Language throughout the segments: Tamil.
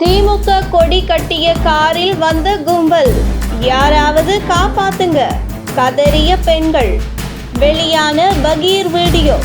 திமுக கொடி கட்டிய காரில் வந்த கும்பல். யாராவது காப்பாத்துங்க. கதறிய பெண்கள். வெளியான பகீர் வீடியோ.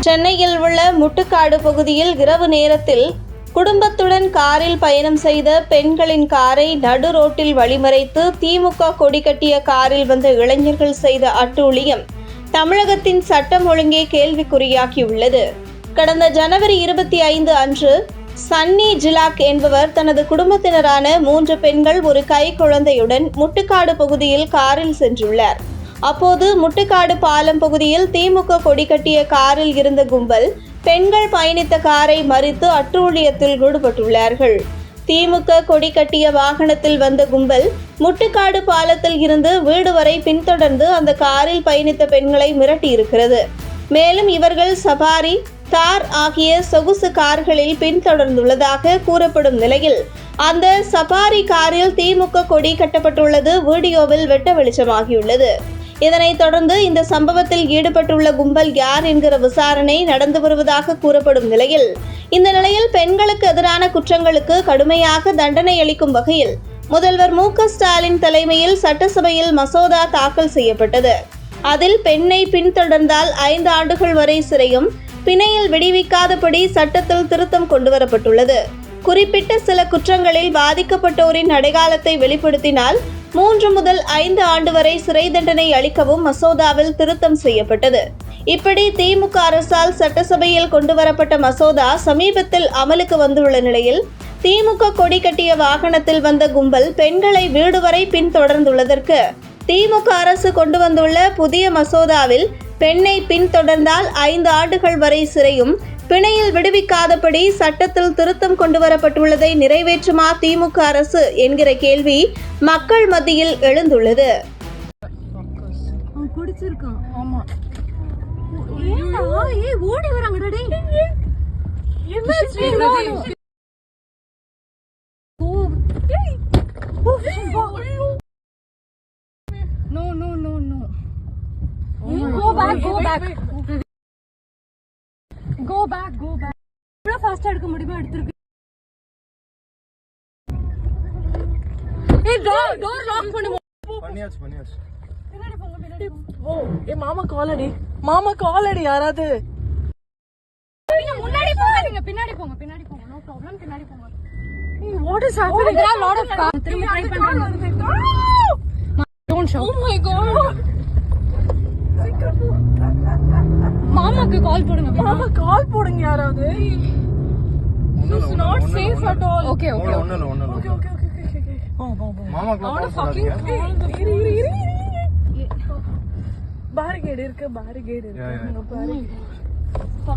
சென்னையில் உள்ள முட்டுக்காடு பகுதியில் இரவு நேரத்தில் குடும்பத்துடன் காரில் பயணம் செய்த பெண்களின் காரை நடு ரோட்டில் வழிமறைத்து திமுக கொடி கட்டிய காரில் வந்த இளைஞர்கள் செய்த அட்டூழியம் தமிழகத்தின் சட்டம் ஒழுங்கே கேள்விக்குறியாகியுள்ளது. கடந்த ஜனவரி இருபத்தி ஐந்து அன்று சன்னி ஜிலாக் என்பவர் தனது குடும்பத்தினரான மூன்று பெண்கள் ஒரு கை குழந்தையுடன் முட்டுக்காடு பகுதியில் காரில் சென்றுள்ளார். அப்போது முட்டுக்காடு பாலம் பகுதியில் திமுக கொடி கட்டிய காரில் இருந்த கும்பல் பெண்கள் பயணித்த காரை மறித்து அட்டூழியத்தில் ஈடுபட்டுள்ளார்கள். திமுக கொடி கட்டிய வாகனத்தில் வந்த கும்பல் முட்டுக்காடு பாலத்தில் இருந்து வீடு வரை பின்தொடர்ந்து அந்த காரில் பயணித்த பெண்களை மிரட்டியிருக்கிறது. மேலும் இவர்கள் சபாரி தார் ஆகிய சொகுசு கார்களில் பின்தொடர்ந்துள்ளதாக கூறப்படும் நிலையில் அந்த சபாரி காரில் திமுக கொடி கட்டப்பட்டுள்ளது வீடியோவில் வெட்ட வெளிச்சமாகியுள்ளது. இதனைத் தொடர்ந்து இந்த சம்பவத்தில் ஈடுபட்டுள்ள கும்பல் யார் என்கிற விசாரணை நடந்து வருவதாக கூறப்படும் நிலையில் இந்த நிலையில் பெண்களுக்கு எதிரான குற்றங்களுக்கு கடுமையாக தண்டனை அளிக்கும் வகையில் முதல்வர் மு ஸ்டாலின் தலைமையில் சட்டசபையில் மசோதா தாக்கல் செய்யப்பட்டது. அதில் பெண்ணை பின்தொடர்ந்தால் ஐந்து ஆண்டுகள் வரை சிறையும் பிணையில் விடுவிக்காதபடி சட்டத்தில் திருத்தம் கொண்டுவரப்பட்டுள்ளது. குறிப்பிட்ட சில குற்றங்களில் பாதிக்கப்பட்டோரின் அடையாளத்தை வெளிப்படுத்தினால் மூன்று முதல் ஐந்து ஆண்டு வரை சிறை தண்டனை அளிக்கவும் மசோதாவில் திருத்தம் செய்யப்பட்டது. இப்படி திமுக அரசால் சட்டசபையில் கொண்டுவரப்பட்ட மசோதா சமீபத்தில் அமலுக்கு வந்துள்ள நிலையில் திமுக கொடி கட்டிய வாகனத்தில் வந்த கும்பல் பெண்களை வீடு வரை பின்தொடர்ந்துள்ளதற்கு திமுக அரசு கொண்டு வந்துள்ள புதிய மசோதாவில் பெண்ணை பின்தொடர்ந்தால் ஐந்து ஆண்டுகள் வரை சிறையும் பிணையில் விடுவிக்காதபடி சட்டத்தில் திருத்தம் கொண்டுவரப்பட்டுள்ளதை நிறைவேற்றுமா திமுக அரசு என்கிற கேள்வி மக்கள் மத்தியில் எழுந்துள்ளது. ஓடி வராங்கடா டேய் என்னாச்சு no no no no go back go back go back go back எவ்வளவு ஃபாஸ்டா எடுக்க முடியுமோ? எடுத்துருக்கு. ஏய் டோர் டோர் லாக் பண்ணு. பண்ணியாச்சு பண்ணியாச்சு. ஓ ஏ மாமா காலடி மாமா காலடி யாராவது. முன்னாடி போங்க பின்னாடி போங்க பின்னாடி போங்க. நோ ப்ராப்ளம் பின்னாடி போங்க. What is happening there are lot of cars திரும்ப ட்ரை பண்றாங்க don't show oh my God மாமாக்கு கால் போடுங்க மாமா கால் போடுங்க யாராவது. ஒண்ணும் not safe at all okay okay ஒண்ணும் இல்ல. ஒண்ணும் ஓகே இல்ல okay okay okay okay oh போ போ மாமாக்குலாம் கால் போடாதீங்க. இரு இரு இரு பேரிகேட் இருக்கு பேரிகேட். இருக்கு. பேரிகேட்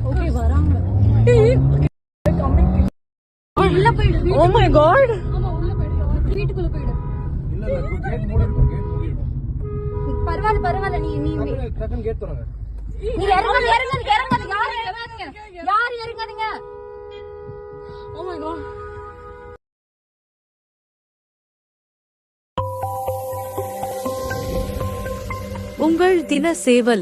ஓகே வராங்க. கம்மிங் உள்ள போயிடு. ஓ மை காட் ஆமா உள்ள போயிடு. வீட்டுக்குள்ள போயிடு. இல்ல இல்ல கேட் மூடி பரவாயில்ல பரவாயில்ல நீ நீ. டக்குனு டக்குனு கேட் திறங்க. நீ இறங்காத இறங்காத இறங்காத. யாரு இறங்காதீங்க? யாரு இறங்காதீங்க? ஓ மை காட் உங்கள் தின சேவல்.